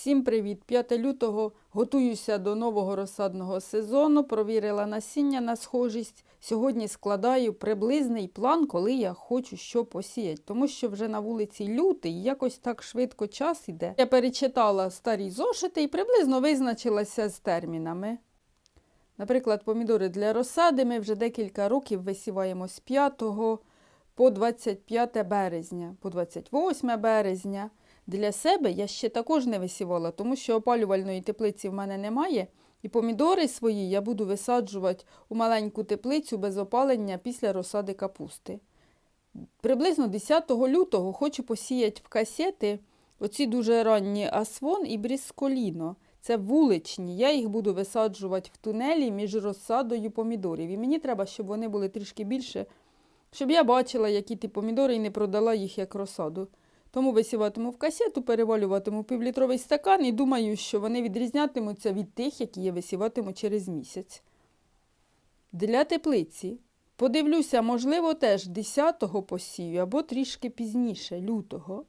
Всім привіт! 5 лютого готуюся до нового розсадного сезону. Провірила насіння на схожість. Сьогодні складаю приблизний план, коли я хочу що посіяти, тому що вже на вулиці лютий, якось так швидко час іде. Я перечитала старі зошити і приблизно визначилася з термінами. Наприклад, помідори для розсади ми вже декілька років висіваємо з 5 по 25 березня, по 28 березня. Для себе я ще також не висівала, тому що опалювальної теплиці в мене немає. І помідори свої я буду висаджувати у маленьку теплицю без опалення після розсади капусти. Приблизно 10 лютого хочу посіяти в касети оці дуже ранні асвон і брісколіно. Це вуличні. Я їх буду висаджувати в тунелі між розсадою помідорів. І мені треба, щоб вони були трішки більше, щоб я бачила, які ті помідори, і не продала їх як розсаду. Тому висіватиму в касету, перевалюватиму півлітровий стакан і думаю, що вони відрізнятимуться від тих, які я висіватиму через місяць. Для теплиці подивлюся, можливо, теж 10-го посію або трішки пізніше, лютого.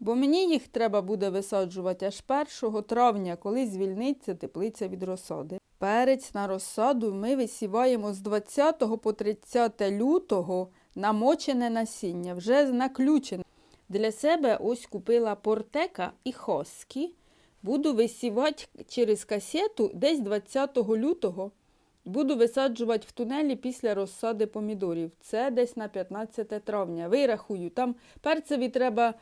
Бо мені їх треба буде висаджувати аж 1 травня, коли звільниться теплиця від розсади. Перець на розсаду ми висіваємо з 20 по 30 лютого намочене насіння, вже наключене. Для себе ось купила портека і хоскі. Буду висівати через касету десь 20 лютого. Буду висаджувати в тунелі після розсади помідорів. Це десь на 15 травня. Вирахую, там перцеві треба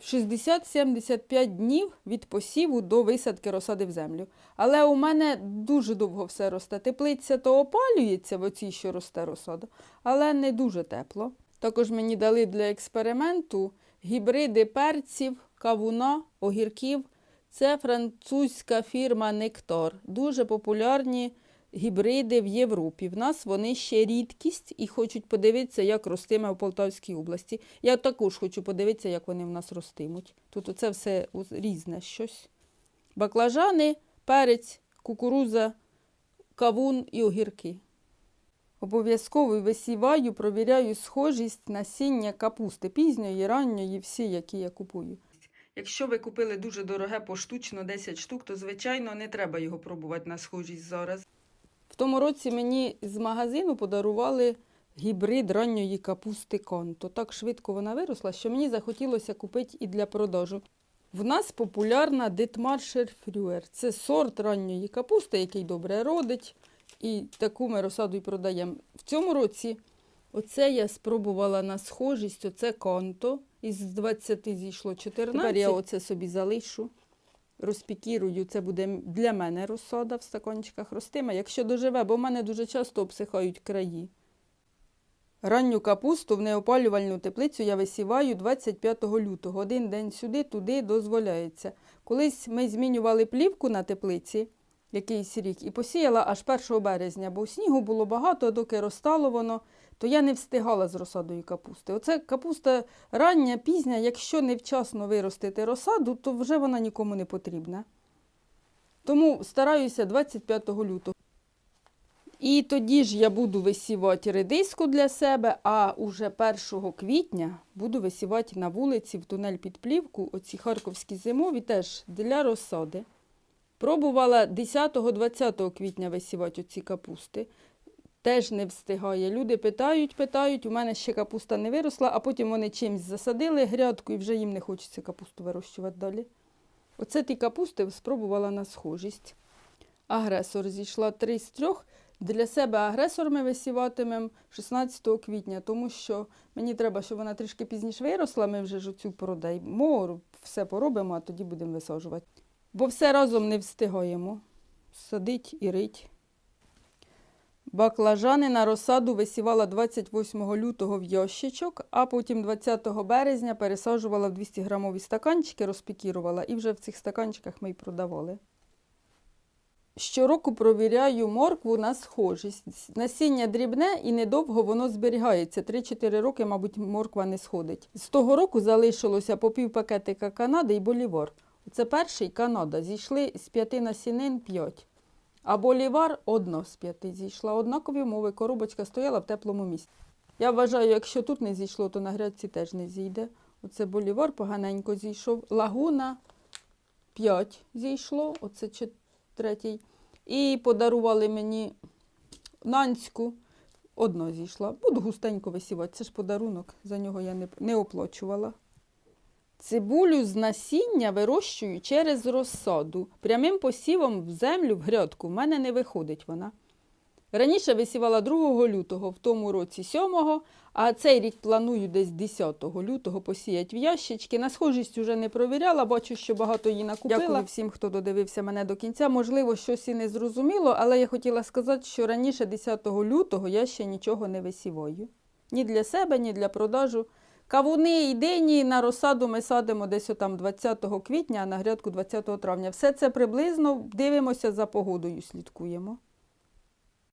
60-75 днів від посіву до висадки розсади в землю. Але у мене дуже довго все росте. Теплиця то опалюється в оцій, що росте розсада, але не дуже тепло. Також мені дали для експерименту гібриди перців, кавуна, огірків. Це французька фірма Нектор. Дуже популярні гібриди в Європі. В нас вони ще рідкість і хочуть подивитися, як ростиме в Полтавській області. Я також хочу подивитися, як вони в нас ростимуть. Тут оце все різне щось. Баклажани, перець, кукуруза, кавун і огірки. Обов'язково висіваю, провіряю схожість насіння капусти, пізньої, ранньої, всі, які я купую. Якщо ви купили дуже дороге поштучно 10 штук, то, звичайно, не треба його пробувати на схожість зараз. В тому році мені з магазину подарували гібрид ранньої капусти конто. Так швидко вона виросла, що мені захотілося купити і для продажу. В нас популярна Дитмаршер Фрюер. Це сорт ранньої капусти, який добре родить. І таку ми розсаду і продаємо. В цьому році оце я спробувала на схожість, оце конто. Із 20 зійшло 14. Тепер я оце собі залишу, розпікірую. Це буде для мене розсада в стаканчиках ростиме, якщо доживе, бо в мене дуже часто обсихають краї. Ранню капусту в неопалювальну теплицю я висіваю 25 лютого. Один день сюди, туди дозволяється. Колись ми змінювали плівку на теплиці якийсь рік і посіяла аж 1 березня, бо снігу було багато, доки розтало воно, то я не встигала з розсадою капусти. Оце капуста рання, пізня, якщо невчасно виростити розсаду, то вже вона нікому не потрібна. Тому стараюся 25 лютого. І тоді ж я буду висівати редиску для себе, а уже 1 квітня буду висівати на вулиці в тунель під плівку оці харківські зимові теж для розсади. Пробувала 10-20 квітня висівати оці капусти. Теж не встигає. Люди питають, питають, у мене ще капуста не виросла, а потім вони чимось засадили грядку і вже їм не хочеться капусту вирощувати далі. Оце ті капусти спробувала на схожість. Агресор зійшла три з трьох. Для себе агресор ми висіватимемо 16 квітня, тому що мені треба, щоб вона трішки пізніше виросла, ми вже ж оцю продаємо, все поробимо, а тоді будемо висаджувати. Бо все разом не встигаємо. Садить і рить. Баклажани на розсаду висівала 28 лютого в ящичок, а потім 20 березня пересаджувала в 200 грамові стаканчики, розпікірувала, і вже в цих стаканчиках ми й продавали. Щороку провіряю моркву на схожість. Насіння дрібне і недовго воно зберігається. 3-4 роки, мабуть, морква не сходить. З того року залишилося по пів пакетика Канади і болівар. Це перший Канада. Зійшли з п'яти насінин п'ять. А болівар одно з п'яти зійшла. Однакові умови. Коробочка стояла в теплому місці. Я вважаю, якщо тут не зійшло, то на грядці теж не зійде. Оце болівар поганенько зійшов. Лагуна 5 зійшло, оце третій. І подарували мені нанську. Одно зійшла. Буду густенько висівати. Це ж подарунок, за нього я не, не оплачувала. Цибулю з насіння вирощую через розсаду. Прямим посівом в землю в грядку в мене не виходить вона. Раніше висівала 2 лютого, в тому році 7-го, а цей рік планую десь 10 лютого посіяти в ящички. На схожість вже не провіряла, бачу, що багато її накупила. Дякую всім, хто додивився мене до кінця. Можливо, щось і не зрозуміло, але я хотіла сказати, що раніше 10 лютого я ще нічого не висіваю. Ні для себе, ні для продажу. Кавуни і дині на розсаду ми садимо десь там 20 квітня, а на грядку 20 травня. Все це приблизно дивимося за погодою, слідкуємо.